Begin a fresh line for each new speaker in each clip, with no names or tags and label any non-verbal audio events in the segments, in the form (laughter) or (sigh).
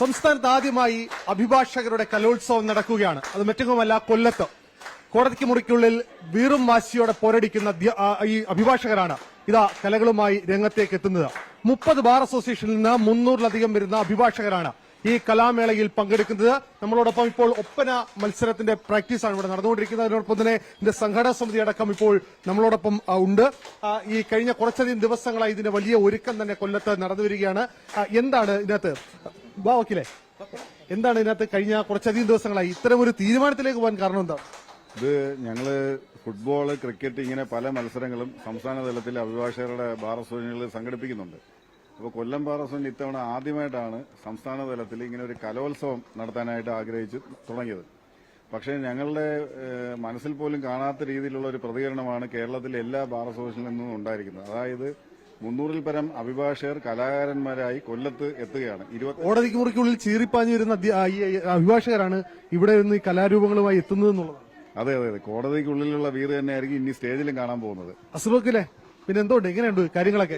സംസ്ഥാനത്ത് ആദ്യമായി അഭിഭാഷകരുടെ കലോത്സവം നടക്കുകയാണ്. അത് മറ്റൊന്നുമല്ല കൊല്ലത്ത്. കോടതിക്ക് മുറിക്കുള്ളിൽ വീറും വാശിയോടെ പോരടിക്കുന്ന ഈ അഭിഭാഷകരാണ് ഇതാ കലകളുമായി രംഗത്തേക്ക് എത്തുന്നത് മുപ്പത് ബാർ അസോസിയേഷനിൽ നിന്ന് മുന്നൂറിലധികം വരുന്ന അഭിഭാഷകരാണ് ഈ കലാമേളയിൽ പങ്കെടുക്കുന്നത്. നമ്മളോടൊപ്പം ഇപ്പോൾ ഒപ്പന മത്സരത്തിന്റെ പ്രാക്ടീസാണ് ഇവിടെ നടന്നുകൊണ്ടിരിക്കുന്നത്. അതിനോടൊപ്പം തന്നെ ഇതിന്റെ സംഘടനാ സമിതി അടക്കം ഇപ്പോൾ നമ്മളോടൊപ്പം ഉണ്ട്. ഈ കഴിഞ്ഞ കുറച്ചധികം ദിവസങ്ങളായി ഇതിന്റെ വലിയ ഒരുക്കം തന്നെ കൊല്ലത്ത് നടന്നു വരികയാണ് എന്താണ് ഇതിനകത്ത് വാ എന്താണ് ഇതിനകത്ത് കഴിഞ്ഞ കുറച്ചധികം ദിവസങ്ങളായി? ഇത്തരം ഒരു തീരുമാനത്തിലേക്ക് പോകാൻ കാരണം എന്താ?
ഇത് ഞങ്ങൾ ഫുട്ബോൾ ക്രിക്കറ്റ് ഇങ്ങനെ പല മത്സരങ്ങളും സംസ്ഥാന തലത്തിൽ അഭിഭാഷകരുടെ ബാർ അസോസിയേഷനുകൾ സംഘടിപ്പിക്കുന്നുണ്ട്. അപ്പോൾ കൊല്ലം ബാർ ഇത്തവണ ആദ്യമായിട്ടാണ് സംസ്ഥാന തലത്തിൽ ഇങ്ങനെ ഒരു കലോത്സവം നടത്താനായിട്ട് ആഗ്രഹിച്ചു തുടങ്ങിയത്. പക്ഷേ ഞങ്ങളുടെ മനസ്സിൽ പോലും കാണാത്ത രീതിയിലുള്ള ഒരു പ്രതികരണമാണ് കേരളത്തിലെ എല്ലാ ബാർ നിന്നും ഉണ്ടായിരിക്കുന്നത്. അതായത് മുന്നൂറിൽ പരം അഭിഭാഷകർ കലാകാരന്മാരായി കൊല്ലത്ത് എത്തുകയാണ്.
കോടതിക്ക് മുറിക്കുള്ളിൽ ചീറിപ്പാഞ്ഞു വരുന്ന അഭിഭാഷകരാണ് ഇവിടെ നിന്ന് ഈ കലാരൂപങ്ങളുമായി എത്തുന്നത് എന്നുള്ളതാണ്.
അതെ അതെ അതെ. കോടതിക്കുള്ളിലുള്ള വീട് തന്നെയായിരിക്കും ഇനി സ്റ്റേജിലും കാണാൻ പോകുന്നത്.
അസുഖക്കില്ലേ പിന്നെ എന്തുകൊണ്ട് എങ്ങനെയുണ്ട് കാര്യങ്ങളൊക്കെ?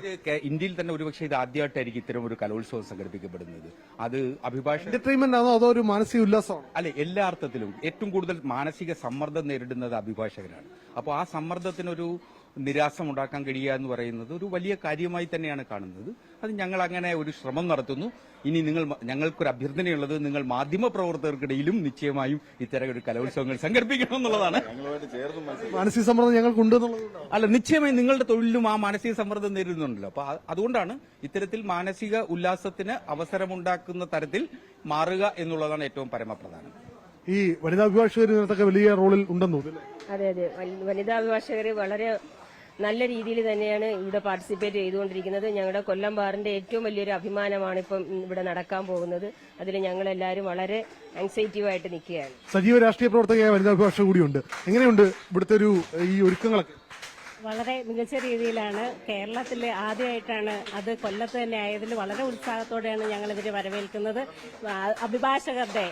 ഇന്ത്യയിൽ തന്നെ ഒരുപക്ഷെ ഇത് ആദ്യമായിട്ടായിരിക്കും ഇത്തരം ഒരു കലോത്സവം സംഘടിപ്പിക്കപ്പെടുന്നത്. അത് അഭിഭാഷക
എന്റർടൈൻമെന്റ് ആണോ അതോ ഒരു മാനസിക ഉല്ലാസമാണോ?
അല്ലെ എല്ലാ അർത്ഥത്തിലും ഏറ്റവും കൂടുതൽ മാനസിക സമ്മർദ്ദം നേരിടുന്നത് അഭിഭാഷകരാണ്. അപ്പോൾ ആ സമ്മർദ്ദത്തിനൊരു നിരാസം ഉണ്ടാക്കാൻ കഴിയുക എന്ന് പറയുന്നത് ഒരു വലിയ കാര്യമായി തന്നെയാണ് കാണുന്നത്. അത് ഞങ്ങൾ അങ്ങനെ ഒരു ശ്രമം നടത്തുന്നു. ഇനി നിങ്ങൾ ഞങ്ങൾക്കൊരു അഭ്യർത്ഥനയുള്ളത് നിങ്ങൾ മാധ്യമ പ്രവർത്തകർക്കിടയിലും നിശ്ചയമായും ഇത്തരം ഒരു കലോത്സവങ്ങൾ സംഘടിപ്പിക്കണം എന്നുള്ളതാണ്.
മാനസിക സമ്മർദ്ദം ഞങ്ങൾക്കുണ്ട്
അല്ല നിശ്ചയമായും നിങ്ങളുടെ തൊഴിലും ആ മാനസിക സമ്മർദ്ദം നേരിടുന്നുണ്ടല്ലോ. അപ്പൊ അതുകൊണ്ടാണ് ഇത്തരത്തിൽ മാനസിക ഉല്ലാസത്തിന് അവസരമുണ്ടാക്കുന്ന തരത്തിൽ മാറുക എന്നുള്ളതാണ് ഏറ്റവും പരമപ്രധാനം.
ഈ വനിതാ അഭിഭാഷകർ ഇതിനകത്തൊക്കെ വലിയ റോളിൽ ഉണ്ടെന്നു തോന്നുന്നു
അതെ അതെ. വനിതാ അഭിഭാഷകർ വളരെ നല്ല രീതിയിൽ തന്നെയാണ് ഇവിടെ പാർട്ടിസിപ്പേറ്റ് ചെയ്തുകൊണ്ടിരിക്കുന്നത്. ഞങ്ങളുടെ കൊല്ലം ബാറിന്റെ ഏറ്റവും വലിയൊരു അഭിമാനമാണ് ഇപ്പം ഇവിടെ നടക്കാൻ പോകുന്നത്. അതിൽ ഞങ്ങൾ എല്ലാവരും വളരെ ആങ്സൈറ്റീവായിട്ട് നിൽക്കുകയാണ്.
സജീവ രാഷ്ട്രീയ പ്രവർത്തകയായ വനിതാ അഭിഭാഷക കൂടിയുണ്ട്. എങ്ങനെയുണ്ട് ഇവിടുത്തെ ഒരു ഈ ഒരുക്കങ്ങളൊക്കെ?
വളരെ മികച്ച രീതിയിലാണ് കേരളത്തിൽ ആദ്യമായിട്ടാണ് അത് കൊല്ലത്ത് തന്നെ ആയതിൽ വളരെ ഉത്സാഹത്തോടെയാണ് ഞങ്ങൾ ഇവർ വരവേൽക്കുന്നത് അഭിഭാഷകരുടെ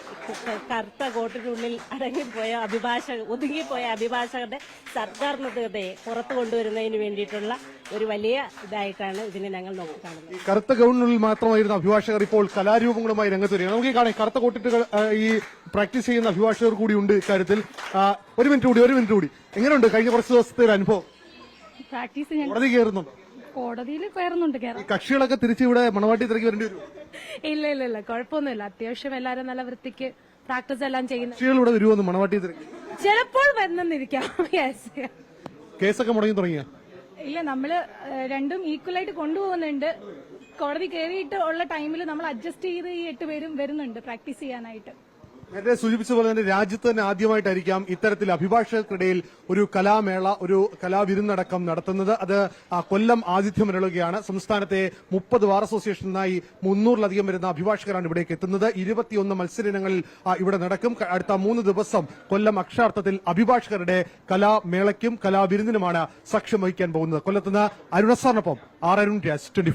കറുത്ത കോട്ടിനുള്ളിൽ അടങ്ങിപ്പോയ അഭിഭാഷക ഒതുങ്ങിപ്പോയ അഭിഭാഷകരുടെ സർഗാത്മകതയെ പുറത്തു കൊണ്ടുവരുന്നതിന് വേണ്ടിയിട്ടുള്ള ഒരു വലിയ ഇതായിട്ടാണ് ഇതിനെ ഞങ്ങൾ
നോക്കുന്നത് കറുത്ത ഗൗണിനുള്ളിൽ മാത്രമായിരുന്ന അഭിഭാഷകർ ഇപ്പോൾ കലാരൂപങ്ങളുമായി രംഗത്ത് വരികയാണ്. നമുക്ക് കാണാം കറുത്ത കോട്ടിട്ടുകൾ ഈ പ്രാക്ടീസ് ചെയ്യുന്ന അഭിഭാഷകർ കൂടി ഉണ്ട് ഇക്കാര്യത്തിൽ. ഒരു മിനിറ്റ് കൂടി ഒരു മിനിറ്റ് കൂടി. എങ്ങനെയുണ്ട് കഴിഞ്ഞ കുറച്ച് ദിവസത്തെ അനുഭവം?
പ്രാക്ടീസ് ഞാൻ
കോടതി കയറുന്നുണ്ട്
കോടതിയിൽ കയറുന്നുണ്ട്
ഈ കക്ഷികളൊക്കെ തിരിച്ച് ഇവിടെ മണവാട്ടി തിരക്കി വരേണ്ടി വരും
ഇല്ല ഇല്ല ഇല്ല കുഴപ്പമൊന്നുമില്ല. അത്യാവശ്യം എല്ലാരും നല്ല വൃത്തിക്ക് പ്രാക്ടീസ് എല്ലാം ചെയ്യുന്നു.
കക്ഷികൾ ഇവിടെ വരുമെന്ന് മണവാട്ടി തിരക്കി
ചിലപ്പോൾ വരുന്നെന്നിരിക്കാം യെസ് (laughs)
കേസൊക്കെ മുടങ്ങി തുടങ്ങിയ?
ഇല്ല നമ്മൾ ഏഹ്, രണ്ടും ഈക്വൽ ആയിട്ട് കൊണ്ടുപോകുന്നുണ്ട്. കോടതി കയറിയിട്ട് ഉള്ള ടൈമിൽ നമ്മൾ അഡ്ജസ്റ്റ് ചെയ്ത് ഈ എട്ട് പേരും വരുന്നുണ്ട് പ്രാക്ടീസ് ചെയ്യാനായിട്ട്.
നേരത്തെ സൂചിപ്പിച്ച പോലെ തന്നെ രാജ്യത്ത് തന്നെ ആദ്യമായിട്ടായിരിക്കാം ഇത്തരത്തിൽ അഭിഭാഷകർക്കിടയിൽ ഒരു കലാമേള ഒരു കലാവിരുന്നടക്കം നടത്തുന്നത്. അത് കൊല്ലം ആതിഥ്യം വരളുകയാണ് സംസ്ഥാനത്തെ മുപ്പത് ബാർ അസോസിയേഷനായി മുന്നൂറിലധികം വരുന്ന അഭിഭാഷകരാണ് ഇവിടേക്ക് എത്തുന്നത്. ഇരുപത്തിയൊന്ന് മത്സരങ്ങളിൽ ഇവിടെ നടക്കും. അടുത്ത മൂന്ന് ദിവസം കൊല്ലം അക്ഷാർത്ഥത്തിൽ അഭിഭാഷകരുടെ കലാമേളയ്ക്കും കലാവിരുന്നിനുമാണ് സാക്ഷ്യം വഹിക്കാൻ പോകുന്നത്. കൊല്ലത്തുനിന്ന് അരുണസാറിനൊപ്പം ആർ അരുൺ ട്വന്റി